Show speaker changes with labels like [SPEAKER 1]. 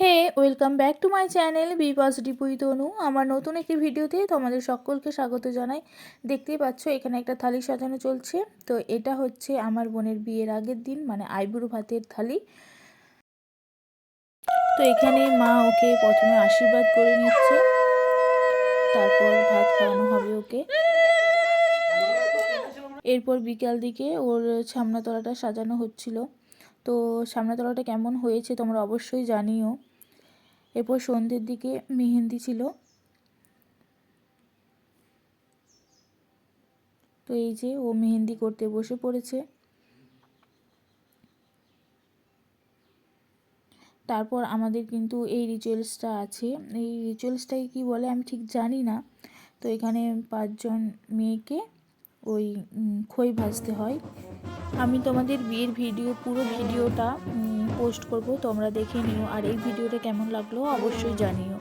[SPEAKER 1] Hey welcome back to my channel be positive with Anu আমার নতুন একটি ভিডিওতে তোমাদের সকলকে স্বাগত জানাই। দেখতেই পাচ্ছ, এখানে একটা থালি সাজানো চলছে। তো এটা হচ্ছে আমার বোনের বিয়ের আগের দিন মানে আইবুড়ো ভাতের থালি। তো এখানে মা ওকে প্রথমে আশীর্বাদ করে নিচ্ছে। তারপর ভাত খাওয়ানো হবে ওকে। এরপর বিকাল দিকে ওর সামনাতলাটা সাজানো হচ্ছিল। তো সামনাতলাটা কেমন হয়েছে তোমরা অবশ্যই জানিও। এরপর সন্ধ্যের দিকে মেহেন্দি ছিল। তো এই যে ও মেহেন্দি করতে বসে পড়েছে। তারপর আমাদের কিন্তু এই রিচুয়ালসটা আছে। এই রিচুয়ালসটাকে কী বলে আমি ঠিক জানি না। তো এখানে পাঁচজন মেয়েকে ওই খই ভাজতে হয়। আমি তোমাদের বিয়ের ভিডিও পুরো ভিডিওটা পোস্ট করব তোমরা দেখে নিও। আর এই ভিডিওটা কেমন লাগল অবশ্যই জানিও।